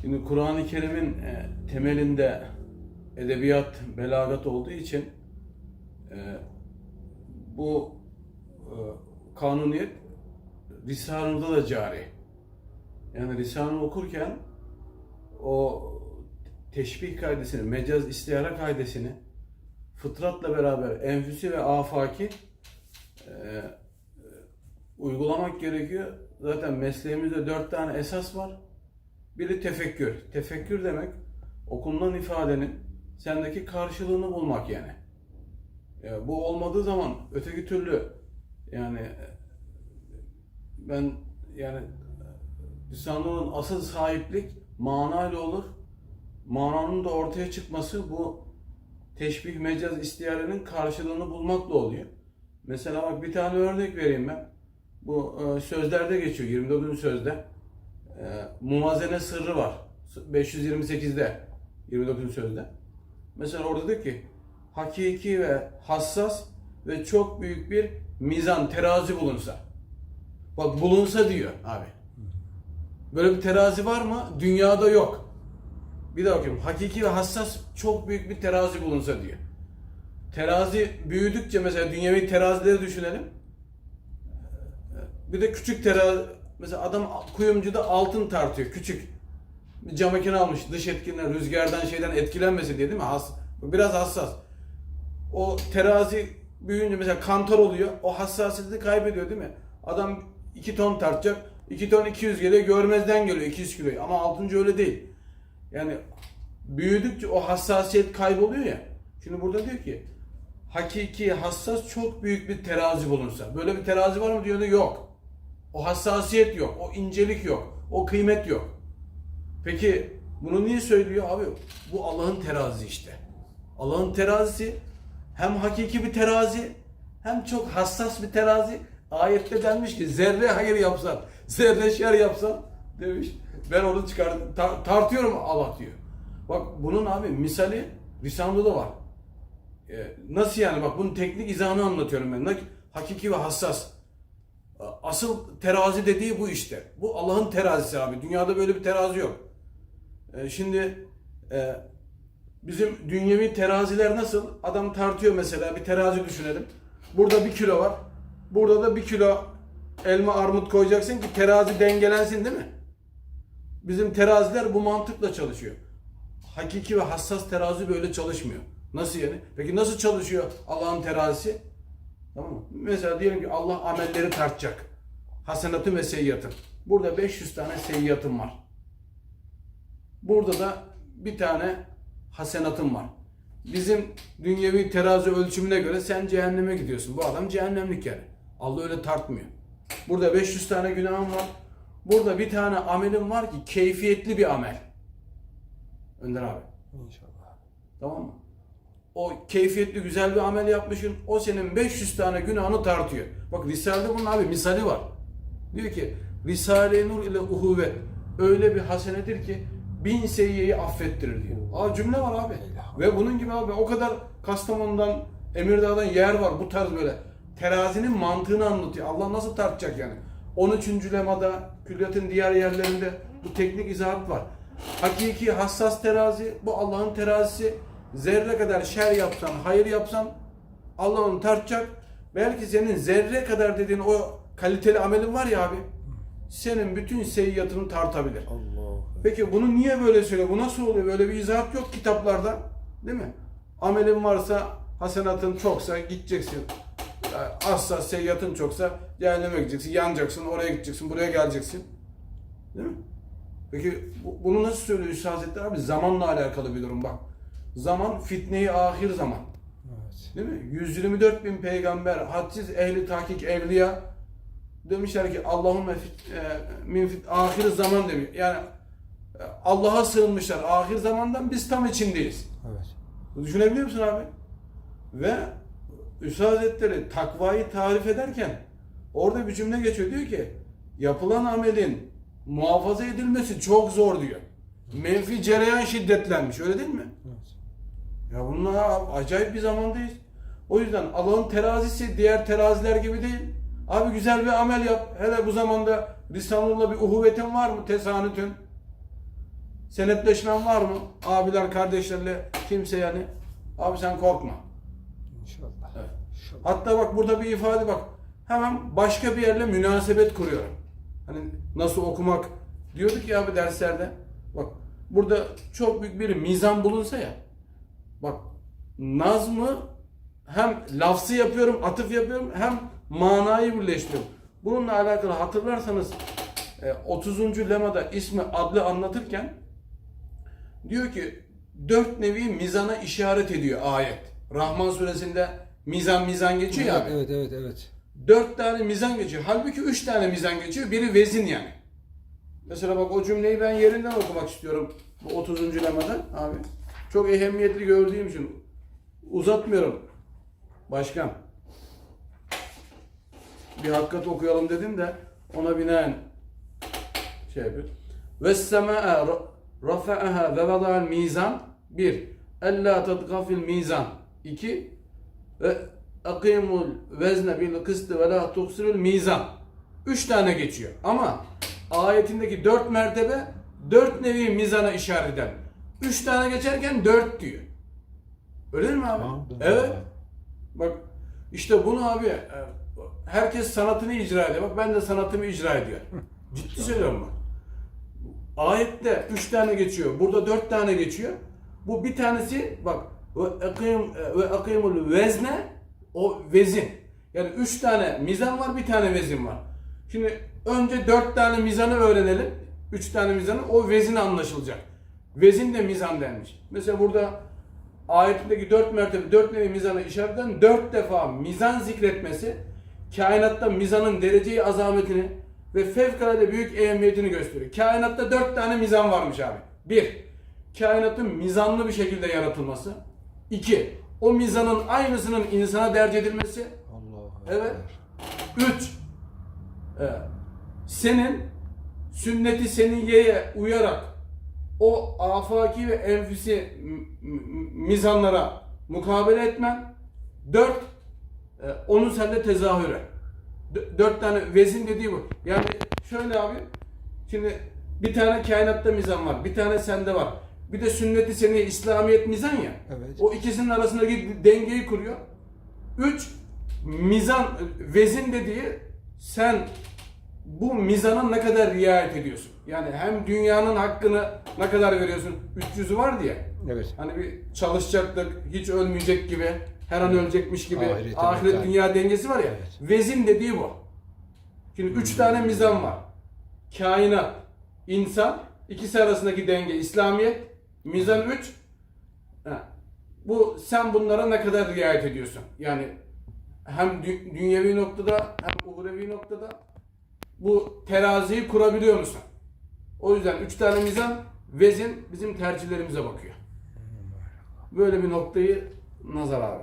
Şimdi Kur'an-ı Kerim'in e, temelinde edebiyat, belagat olduğu için e, bu e, kanuniyet Risale'de da cari. Yani Risale okurken o teşbih kaidesini, mecaz istiyara kaidesini fıtratla beraber enfüsi ve afaki e, uygulamak gerekiyor. Zaten mesleğimizde dört tane esas var. Biri tefekkür. Tefekkür demek okunulan ifadenin sendeki karşılığını bulmak yani. Ya bu olmadığı zaman öteki türlü yani ben yani Lisanlı'nın asıl sahiplik manayla olur. Mananın da ortaya çıkması bu teşbih mecaz istiyarenin karşılığını bulmakla oluyor. Mesela bak bir tane örnek vereyim ben. Bu e, sözlerde geçiyor 24. sözde. E, mumazene sırrı var. 528'de 29. sözde. Mesela orada diyor ki hakiki ve hassas ve çok büyük bir mizan, terazi bulunsa. Bak bulunsa diyor abi. Böyle bir terazi var mı? Dünyada yok. Bir daha okuyayım. Hakiki ve hassas çok büyük bir terazi bulunsa diyor. Terazi büyüdükçe mesela dünyevi terazileri düşünelim. Bir de küçük terazi mesela adam kuyumcuda altın tartıyor küçük. Cam makine almış dış etkinden rüzgardan şeyden etkilenmesi diye değil mi? Has, biraz hassas. O terazi büyüyünce mesela kantar oluyor. O hassasiyeti kaybediyor değil mi? Adam 2 ton tartacak. 2 ton 200 geliyor. Görmezden geliyor 200 kiloyu. Ama altıncı öyle değil. Yani büyüdükçe o hassasiyet kayboluyor ya. Şimdi burada diyor ki hakiki hassas çok büyük bir terazi bulunsa. Böyle bir terazi var mı diyor da yok. O hassasiyet yok. O incelik yok. O kıymet yok. Peki bunu niye söylüyor abi? Bu Allah'ın terazi işte. Allah'ın terazisi hem hakiki bir terazi hem çok hassas bir terazi. Ayette denmiş ki zerre hayır yapsan, zerre şer yapsan demiş. Ben onu çıkardım. tar- tartıyorum Allah diyor. Bak bunun abi misali Risale'de de var. Ee, nasıl yani bak bunun teknik izahını anlatıyorum ben. Hakiki ve hassas. Asıl terazi dediği bu işte. Bu Allah'ın terazisi abi. Dünyada böyle bir terazi yok. Ee, şimdi e, bizim dünyevi teraziler nasıl? Adam tartıyor mesela bir terazi düşünelim. Burada bir kilo var. Burada da bir kilo elma armut koyacaksın ki terazi dengelensin değil mi? Bizim teraziler bu mantıkla çalışıyor. Hakiki ve hassas terazi böyle çalışmıyor. Nasıl yani? Peki nasıl çalışıyor Allah'ın terazisi? Tamam mı? Mesela diyelim ki Allah amelleri tartacak. Hasenatın ve seyyiatın. Burada 500 tane seyyiatın var. Burada da bir tane hasenatın var. Bizim dünyevi terazi ölçümüne göre sen cehenneme gidiyorsun. Bu adam cehennemlik yani. Allah öyle tartmıyor. Burada 500 tane günahın var. Burada bir tane amelin var ki keyfiyetli bir amel. Önder abi. İnşallah. Tamam mı? O keyfiyetli güzel bir amel yapmışsın. O senin 500 tane günahını tartıyor. Bak Risale'de bunun abi misali var. Diyor ki Risale-i Nur ile uhuvvet öyle bir hasenedir ki bin seyyiyeyi affettirir diyor. Aa cümle var abi. Ve bunun gibi abi o kadar Kastamonu'dan Emirdağ'dan yer var bu tarz böyle. Terazinin mantığını anlatıyor. Allah nasıl tartacak yani? 13. lemada külliyatın diğer yerlerinde bu teknik izahat var. Hakiki hassas terazi bu Allah'ın terazisi. Zerre kadar şer yapsan, hayır yapsan Allah onu tartacak. Belki senin zerre kadar dediğin o kaliteli amelin var ya abi. Senin bütün seyyatını tartabilir. Allah. Peki bunu niye böyle söylüyor? Bu nasıl oluyor? Böyle bir izahat yok kitaplarda. Değil mi? Amelin varsa, hasenatın çoksa gideceksin. Azsa, seyyatın çoksa cehenneme gideceksin, yanacaksın, oraya gideceksin, buraya geleceksin. Değil mi? Peki bu- bunu nasıl söylüyor Üstad Hazretleri abi? Zamanla alakalı bir durum bak. Zaman fitneyi ahir zaman. Evet. Değil mi? 124 bin peygamber, hadsiz ehli tahkik evliya demişler ki Allahümme fit, e, min fit, ahir zaman demiş. Yani e, Allah'a sığınmışlar. Ahir zamandan biz tam içindeyiz. Evet. Düşünebiliyor musun abi? Ve Üstad Hazretleri takvayı tarif ederken orada bir cümle geçiyor. Diyor ki yapılan amelin muhafaza edilmesi çok zor diyor. Menfi cereyan şiddetlenmiş. Öyle değil mi? Evet. Ya bunlar acayip bir zamandayız. O yüzden Allah'ın terazisi diğer teraziler gibi değil. Abi güzel bir amel yap. Hele bu zamanda Risale'la bir uhuvvetin var mı? Tesanütün. Senetleşmen var mı? Abiler, kardeşlerle kimse yani. Abi sen korkma. İnşallah. Evet. İnşallah. Hatta bak burada bir ifade bak. Hemen başka bir yerle münasebet kuruyorum. Hani nasıl okumak diyorduk ya abi derslerde. Bak burada çok büyük bir mizan bulunsa ya. Bak nazmı hem lafzı yapıyorum, atıf yapıyorum hem manayı birleştiriyorum. Bununla alakalı hatırlarsanız e, 30. lemada ismi adlı anlatırken diyor ki dört nevi mizana işaret ediyor ayet. Rahman suresinde mizan mizan geçiyor ya. abi. Evet, evet, evet. Dört tane mizan geçiyor. Halbuki üç tane mizan geçiyor. Biri vezin yani. Mesela bak o cümleyi ben yerinden okumak istiyorum. Bu 30. lemada abi. Çok ehemmiyetli gördüğüm için uzatmıyorum. Başkan. Bir hakikat okuyalım dedim de ona binaen şey yapıyor. Ve sema'e rafa'aha ve vada'al mizan. Bir. Ella tadgafil mizan. İki. Ve akimul vezne bil kıstı ve la tuksirul mizan. Üç tane geçiyor. Ama ayetindeki dört mertebe dört nevi mizana işaret eden. Üç tane geçerken dört diyor. Öyle mi abi? Evet. Bak işte bunu abi e, herkes sanatını icra ediyor. Bak ben de sanatımı icra ediyorum. Ciddi söylüyorum bak. Ayette üç tane geçiyor. Burada dört tane geçiyor. Bu bir tanesi bak ve akim ve akimul vezne o vezin. Yani üç tane mizan var, bir tane vezin var. Şimdi önce dört tane mizanı öğrenelim. Üç tane mizanı o vezin anlaşılacak. Vezin de mizan denmiş. Mesela burada ayetindeki dört mertebe, dört nevi mizanı işaretten dört defa mizan zikretmesi kainatta mizanın dereceyi azametini ve fevkalade büyük ehemmiyetini gösteriyor. Kainatta dört tane mizan varmış abi. Bir, kainatın mizanlı bir şekilde yaratılması. İki, o mizanın aynısının insana derc edilmesi. Allah Evet. Üç, e, senin sünneti seniyeye uyarak o afaki ve enfüsi mizanlara mukabele etmen. Dört, e, onun sende tezahürü. D- dört tane vezin dediği bu. Yani şöyle abi, şimdi bir tane kainatta mizan var, bir tane sende var. Bir de sünneti seniye İslamiyet mizan ya. Evet. O ikisinin arasındaki dengeyi kuruyor. Üç, mizan, vezin dediği sen bu mizana ne kadar riayet ediyorsun? Yani hem dünyanın hakkını ne kadar veriyorsun? 300'ü var diye. Evet. Hani bir çalışacaktık, hiç ölmeyecek gibi, her an ölecekmiş gibi Ahirete ahiret bakar. dünya dengesi var ya. Evet. Vezin dediği bu. Şimdi üç tane mizan var. Kainat, insan, ikisi arasındaki denge İslamiyet, mizan üç. Ha. Bu sen bunlara ne kadar riayet ediyorsun? Yani hem dü- dünyevi noktada hem uhrevi noktada bu teraziyi kurabiliyor musun? O yüzden üç tane mizan vezin bizim tercihlerimize bakıyor. Böyle bir noktayı nazar abi.